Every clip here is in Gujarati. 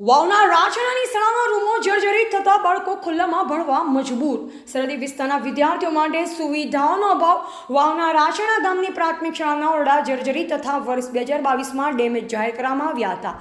વાવના રાજણાની શાળાના રૂમો જર્જરિત થતા બાળકો ખુલ્લામાં ભણવા મજબૂર. સરહદી વિસ્તારના વિદ્યાર્થીઓ માટે સુવિધાઓનો અભાવ. વાવના રાચણા ગામની પ્રાથમિક શાળાના ઓરડા જર્જરિત તથા વર્ષ બે હજાર બાવીસમાં ડેમેજ જાહેર કરવામાં આવ્યા હતા.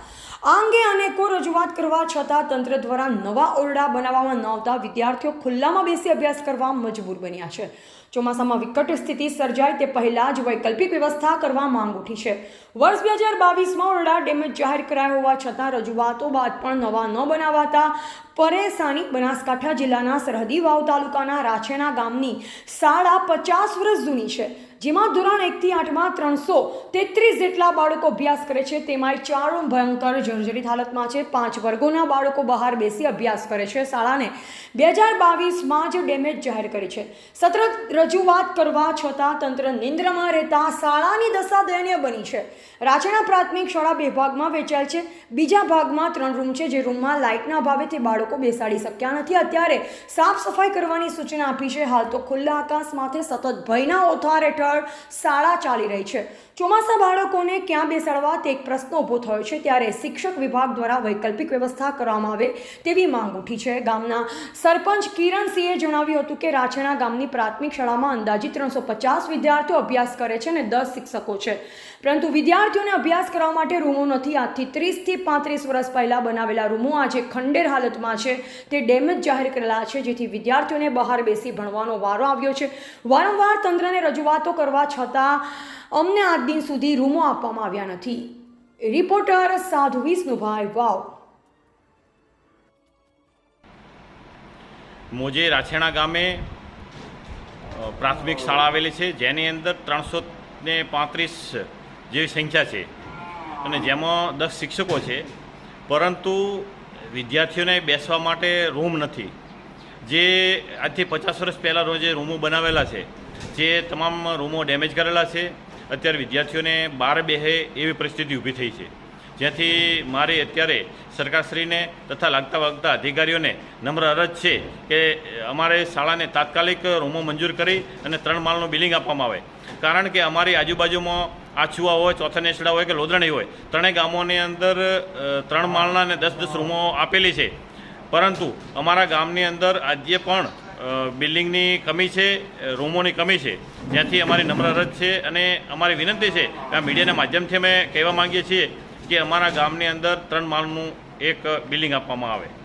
આ અંગે અનેકો રજૂઆત કરવા છતાં તંત્ર દ્વારા નવા ઓરડા બનાવવામાં ન આવતા વિદ્યાર્થીઓ ખુલ્લામાં બેસી અભ્યાસ કરવા મજબૂર બન્યા છે. ચોમાસામાં વિકટ સ્થિતિ સર્જાય તે પહેલાં જ વૈકલ્પિક વ્યવસ્થા કરવા માંગ ઉઠી છે. વર્ષ બે હજાર બાવીસમાં ઓરડા ડેમેજ જાહેર કરાયા હોવા છતાં રજૂઆતો બાદ પણ નવા ન બનાવાતા પરેશાની બનાસકાંઠા જિલ્લાના સરહદી વાવ તાલુકાના રાછેણા ગામની શાળા પચાસ વર્ષ જૂની છે, જેમાં ધોરણ એકથી આઠમાં ત્રણસો તેત્રીસ જેટલા બાળકો અભ્યાસ કરે છે. તેમાંય ચારો ભયંકર જર્જરિત હાલતમાં છે. પાંચ વર્ગોના બાળકો બહાર બેસી અભ્યાસ કરે છે. શાળાને બે હજાર બાવીસમાં જ ડેમેજ જાહેર કરી છે. સતત રજૂઆત કરવા છતાં તંત્ર નિંદ્રમાં રહેતા શાળાની દશા દયનીય બની છે. રાચણા પ્રાથમિક શાળા બે ભાગમાં વેચાયેલ છે. બીજા ભાગમાં ત્રણ રૂમ છે, જે રૂમમાં લાઇટના અભાવે તે બાળકો બેસાડી શક્યા નથી. અત્યારે સાફ સફાઈ કરવાની સૂચના આપી છે. હાલ તો ખુલ્લા આકાશ માથે સતત ભયના ઓથાર હેઠળ શાળા ચાલી રહી છે. ચોમાસા બાળકોને ક્યાં બેસાડવા તે એક પ્રશ્ન ઊભો થયો છે. ત્યારે શિક્ષક વિભાગ દ્વારા વૈકલ્પિક વ્યવસ્થા કરવામાં આવે તેવી માંગ ઉઠી છે. ગામના સરપંચ કિરણસિંહે જણાવ્યું હતું કે રાછણા ગામની પ્રાથમિક શાળામાં અંદાજિત ત્રણસો પચાસ વિદ્યાર્થીઓ અભ્યાસ કરે છે અને દસ શિક્ષકો છે. પરંતુ વિદ્યાર્થીઓને અભ્યાસ કરવા માટે રૂમો નથી. આજથી ત્રીસથી પાંત્રીસ વર્ષ પહેલાં બનાવેલા રૂમો આજે ખંડેર હાલતમાં છે. તે ડેમેજ જાહેર કરેલા છે, જેથી વિદ્યાર્થીઓને બહાર બેસી ભણવાનો વારો આવ્યો છે. વારંવાર તંત્રને રજૂઆતો કરવા છતાં અમને આજ દિન સુધી રૂમો આપવામાં આવ્યા નથી. રિપોર્ટર સાધુ વિષ્ણુભાઈ વાવ. મોજે રાછેણા ગામે પ્રાથમિક શાળા આવેલી છે. જેની અંદર ત્રણસો ને પાંત્રીસ જેવી સંખ્યા છે. અને જેમાં દસ શિક્ષકો છે. પરંતુ વિદ્યાર્થીઓને બેસવા માટે રૂમ નથી. જે આજથી પચાસ વર્ષ પહેલાં જે રૂમો બનાવેલા છે, જે તમામ રૂમો ડેમેજ કરેલા છે, અત્યારે વિદ્યાર્થીઓને બહાર બેહે એવી પરિસ્થિતિ ઊભી થઈ છે. જેથી મારી અત્યારે સરકારશ્રીને તથા લાગતા વાગતા અધિકારીઓને નમ્ર અરજ છે કે અમારે શાળાને તાત્કાલિક રૂમો મંજૂર કરી અને ત્રણ માળનું બિલ્ડિંગ આપવામાં આવે. કારણ કે અમારી આજુબાજુમાં આછુઆ હોય, ચોથા નેસડા હોય કે લોધરણી હોય, ત્રણેય ગામોની અંદર ત્રણ માળના અને દસ દસ રૂમો આપેલી છે. પરંતુ અમારા ગામની અંદર આજે પણ બિલ્ડિંગની કમી છે રૂમોની કમી છે. જ્યાંથી અમારી નમ્ર અરજ છે અને અમારી વિનંતી છે કે આ મીડિયાના માધ્યમથી અમે કહેવા માંગીએ છીએ કે અમારા ગામની અંદર ત્રણ માળનું એક બિલ્ડિંગ આપવામાં આવે.